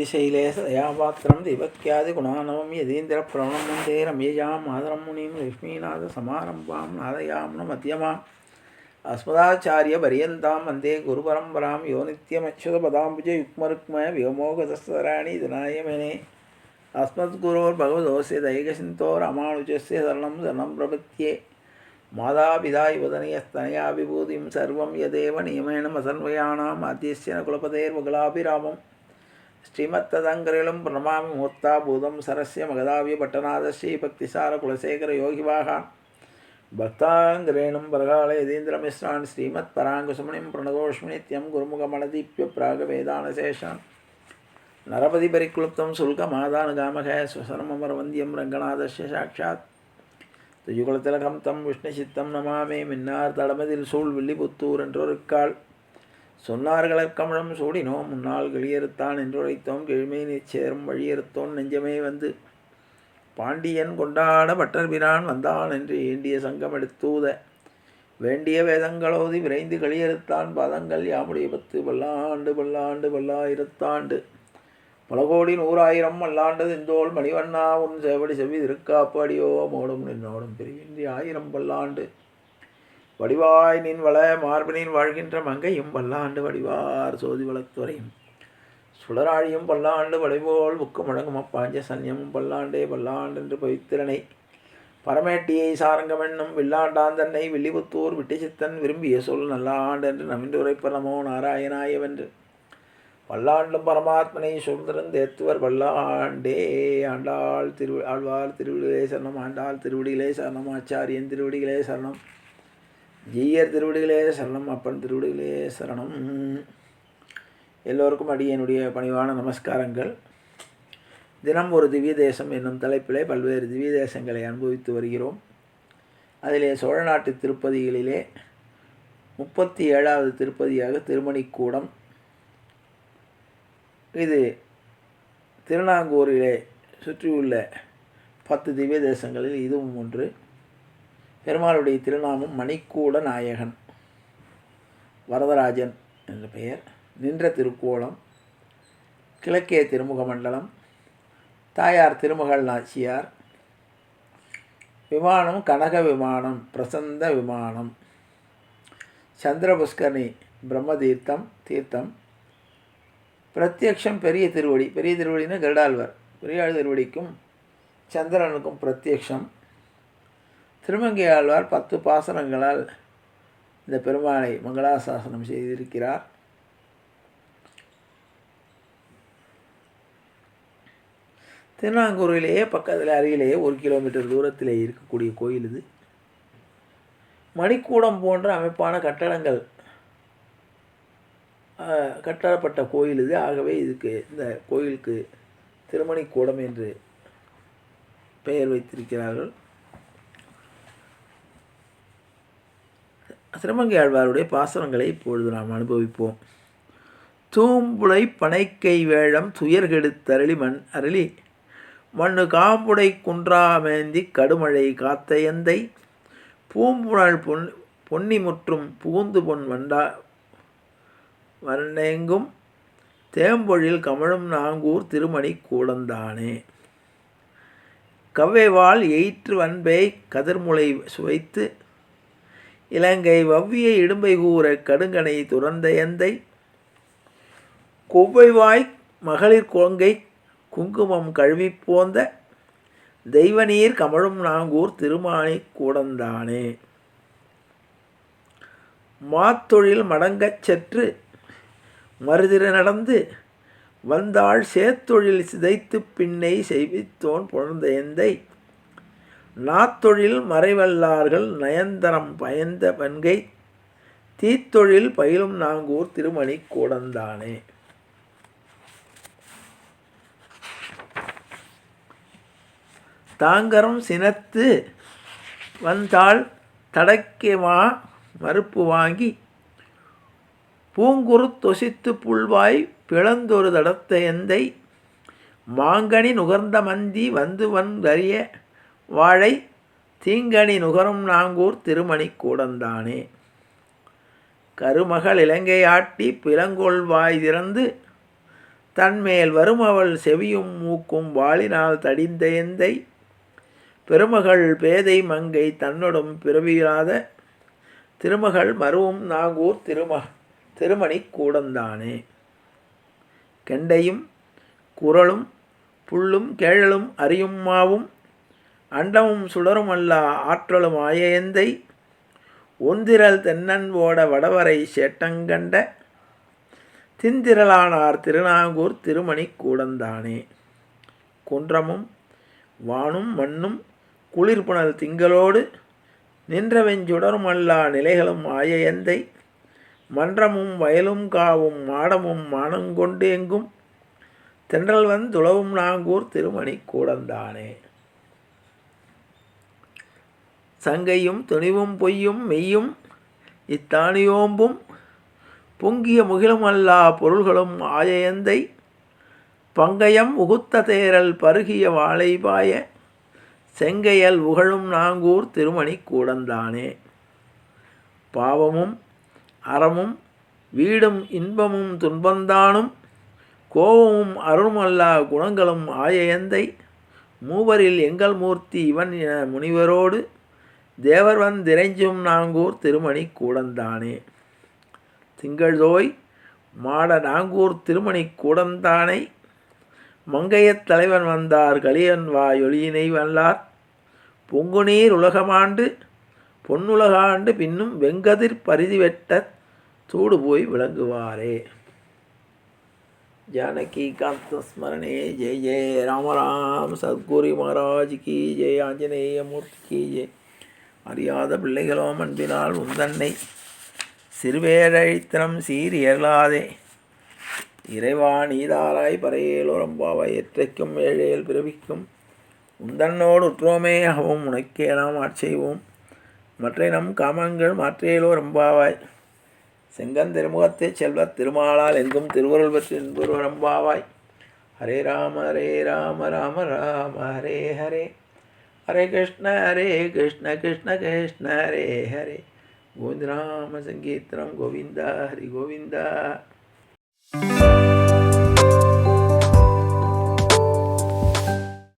ராஜசைலேசதயாபாத்திரம் திவக்கியாதி குணானவம் யதீந்திர பிரணம் வந்தே ரமேஜாம் மாதரம் முனிம் லக்ஷ்மீநாத சமாரம்பாம் நாதயாம்ன மத்தியமாம் அஸ்மதாச்சாரிய பரியந்தாம் வந்தே குருபரம்பராம் யோ நித்யமச்சுதபதாம்புஜ யுக்மருக்ம வியோமோகதஸ்தராணி தினாயமேனே अस्मद्गुरोर्भगवतोस्य दैकसिन्तो रामानुजस्य शरणं शरणं प्रपद्ये मातापिता युवतनयस्तनया विभूतिं ஸ்ரீமத்ததங்கிரிலும் பிரணமாமி மூர்த்தாபூதம் சரஸ்ய மகதாவிய பட்டநாத ஸ்ரீ பக்திசார குலசேகர யோகிவாகான் பக்தாங்கிரேணும் பரகால யதீந்திரமிஸ்ரான் ஸ்ரீமத் பராங்குசுமணிம் பிரணதோஷ்மிநித்யம் குருமுகமலதீப்ய பிராக வேதானசேஷான் நரபதி பரிக்ளுப்தம் சுல்கமாதானுகாமக சுசர்மமர வந்தியம் ரங்கநாதஸ்ய சாட்சாத். திரியுகுலத்திலகம் தம் விஷ்ணுசித்தம் நமாமே மின்னார் தடமதில் சூழ் வில்லிபுத்தூர் என்றொரு சொன்னார்களற்கமழம் சூடினோம் முன்னால் கிளியறுத்தான் என்றுரைத்தோம் கிழ்மை நிச்சேரும் வழியறுத்தோன் நெஞ்சமே வந்து பாண்டியன் கொண்டாட பட்டர்பிரான் வந்தான் என்று ஏண்டிய சங்கம் எடுத்தூத. வேண்டிய வேதங்களோதி விரைந்து களியறுத்தான் பதங்கள் யாமுடைய பத்து பல்லாண்டு பல்லாண்டு பல்லாயிரத்தாண்டு. பல கோடி நூறாயிரம் அல்லாண்டது இந்தோல் மணிவண்ணா உன் செவடி செவி திருக்காப்படியோ மோடும் நின்னோடும் பிரிவின்றி ஆயிரம் பல்லாண்டு. வடிவாய் நின் வள மார்பனின் வாழ்கின்ற மங்கையும் பல்லாண்டு வடிவார் சோதி வளத்துறையும். சுடராழியும் பல்லாண்டு வடிபோல் புக்கு முழங்கும் அப்பாஞ்ச சன்யமும் பல்லாண்டே பல்லாண்டு என்று பவித்திரனை. பரமேட்டியை சாரங்கமென்னும் வில்லாண்டாந்தன்னை வில்லிபுத்தூர் விட்டிச்சித்தன் விரும்பிய சொல் நல்லாண்டு என்று நமின்றுரைப்ப நமோ நாராயணாயவென்று. பல்லாண்டும் பரமாத்மனை சுதந்திரந்தேத்துவர் பல்லாண்டே ஆண்டாள் திரு ஆழ்வார் திருவிடிகளே சரணம் ஆண்டாள் திருவடிகளே சரணம் ஆச்சாரியன் திருவடிகளே சரணம். ஜீயர் திருவடிகளே சரணம் அப்பன் திருவடிகளே சரணம். எல்லோருக்கும் அடியனுடைய பணிவான நமஸ்காரங்கள். தினம் ஒரு திவ்ய தேசம் என்னும் தலைப்பிலே பல்வேறு திவ்ய தேசங்களை அனுபவித்து வருகிறோம். அதிலே சோழ நாட்டு திருப்பதிகளிலே முப்பத்தி ஏழாவது திருப்பதியாக திருமணிக்கூடம். இது திருநாங்கூரிலே சுற்றியுள்ள பத்து திவ்ய தேசங்களில் இதுவும் ஒன்று. பெருமாளுடைய திருநாமம் மணிக்கூட நாயகன். வரதராஜன் என்ற பெயர். நின்ற திருக்கோலம். கிழக்கே திருமுக மண்டலம். தாயார் திருமகள் நாச்சியார். விமானம் கனக விமானம் பிரசந்த விமானம். சந்திரபுஷ்கரணி பிரம்ம தீர்த்தம். தீர்த்தம் பிரத்யக்ஷம் பெரிய திருவடி. பெரிய திருவடினா கருடாழ்வர். பெரிய திருவடிக்கும் சந்திரனுக்கும் பிரத்யக்ஷம். திருமங்கை ஆழ்வார் பத்து பாசனங்களால் இந்த பெருமாளை மங்களாசாசனம் செய்திருக்கிறார். திருநாங்கூரிலேயே பக்கத்தில் அருகிலேயே ஒரு கிலோமீட்டர் தூரத்திலே இருக்கக்கூடிய கோயில் இது. மணிக்கூடம் போன்ற அமைப்பான கட்டடங்கள் கட்டப்பட்ட கோயில் இது. ஆகவே இதுக்கு இந்த கோயிலுக்கு திருமணிக்கூடம் என்று பெயர் வைத்திருக்கிறார்கள். சிரமங்கை ஆழ்வாருடைய பாசனங்களை இப்பொழுது நாம் அனுபவிப்போம். தூம்புளை பனைக்கை வேழம் துயர்கெடுத்தருளி மண் அருளி மண்ணு காம்புடை குன்றாமேந்தி கடுமழை காத்தையந்தை பூம்புணல் பொன் பொன்னி முற்றும் புகுந்து பொன் வண்டா வரணேங்கும் தேம்பொழில் கமழும் நாங்கூர் திருமணி கூடந்தானே? கவ்வைவாள் எயிற்று வன்பை கதிர்முளை சுவைத்து இலங்கை வவ்விய இடும்பை கூற கடுங்கனை துறந்த எந்தை? கொவ்வைவாய் மகளிர் கொங்கை குங்குமம் கழுவி போந்த தெய்வநீர் கமழும் நாங்கூர் திருமானி கூடந்தானே? மாத்தொழில் மடங்கச் சற்று மறுதிர நடந்து வந்தாள் சேத்தொழில் சிதைத்து பின்னை செய்வித்தோன் புணர்ந்த எந்தை? நாத்தொழில் மறைவல்லார்கள் நயந்தரம் பயந்த பன்கை தீத்தொழில் பயிலும் நாங்கூர் திருமணி கூடந்தானே. தாங்கரம் சினத்து வந்தாள் தடக்கியமா மறுப்பு வாங்கி பூங்குரு தொசித்து புல்வாய் பிளந்தொரு தடத்த எந்தை மாங்கனி நுகர்ந்த மந்தி வந்து வந்தறிய வாழை தீங்கணி நுகரும் நாங்கூர் திருமணி கூடந்தானே. கருமகள் இலங்கை ஆட்டி பிளங்கொள் வாய் திறந்து தன்மேல் வரும் அவள் செவியும் மூக்கும் வாளினால் தடிந்த எந்தை. பெருமகள் பேதை மங்கை தன்னொடும் பிறவியிலாத திருமகள் மருவும் நாகூர் திரும திருமணி கூடந்தானே. கெண்டையும் குரலும் புல்லும் கேழலும் அறியும் அண்டமும் அண்டமும் சுடருமல்லா ஆற்றலும் ஆயந்தை. ஒந்திரல் தென்னன்போட வடவரை சேட்டங்கண்ட திந்திரலானார் திருநாகூர் திருமணி கூடந்தானே. குன்றமும் வானும் மண்ணும் குளிர்புணல் திங்களோடு நின்றவெஞ்சுடருமல்லா நிலைகளும் ஆயயந்தை மன்றமும் வயலும் காவும் மாடமும் மானங்கொண்டு எங்கும் தென்றல் வந்துளவும் நாங்கூர் திருமணி கூடந்தானே. சங்கையும் துணிவும் பொய்யும் மெய்யும் இத்தானியோம்பும் பொங்கிய முகிலுமல்லா பொருள்களும் ஆயயந்தை பங்கயம் உகுத்த தேரல் பருகிய வாழைபாய செங்கையல் உகழும் நாங்கூர் திருமணி கூடந்தானே. பாவமும் அறமும் வீடும் இன்பமும் துன்பந்தானும் கோபமும் அருள்மல்லா குணங்களும் ஆயயந்தை மூவரில் எங்கள் மூர்த்தி இவன் என முனிவரோடு தேவர் வந்திரைஞ்சும் நாங்கூர் திருமணி கூடந்தானே. திங்கள்தோய் மாட நாங்கூர் திருமணி கூடந்தானை. மங்கையத் தலைவன் வந்தார் கலியன் வாயொலியினை வல்லார். பொங்குநீர் உலகமாண்டு பொன்னுலகாண்டு பின்னும் வெங்கதிர் பரிதி வெட்ட சூடு போய் விளங்குவாரே. ஜானகி காந்த ஸ்மரணே ஜெய ஜெய ராமராம் சத்குரு மகாராஜ் கி ஜெய் ஆஞ்சநேயமூர்த்தி கி ஜெய். அறியாத பிள்ளைகளோ அன்பினால் உந்தன்னை சிறுவேழழித்தனம் சீரியலாதே இறைவா நீதாராய் பறையேலோரம்பாவாய் எற்றைக்கும் ஏழையில் பிறவிக்கும். உந்தன்னோடு உற்றோமே ஆகவும் உனக்கே நாம் ஆட்செய்வோம் மற்ற நம் காமங்கள் மாற்றேலோ ரம்பாவாய் செங்கந்திருமுகத்தை செல்வ திருமாலால் எங்கும் திருவருள் பெற்று என்பொருவரம்பாவாய் ஹரே ராம ஹரே ராம ராம ராம ஹரே ஹரே. ஹரே கிருஷ்ண ஹரே கிருஷ்ண கிருஷ்ண கிருஷ்ண ஹரே ஹரே கோவிந்த ராம சங்கீர்த்தனம் கோவிந்தா ஹரி கோவிந்தா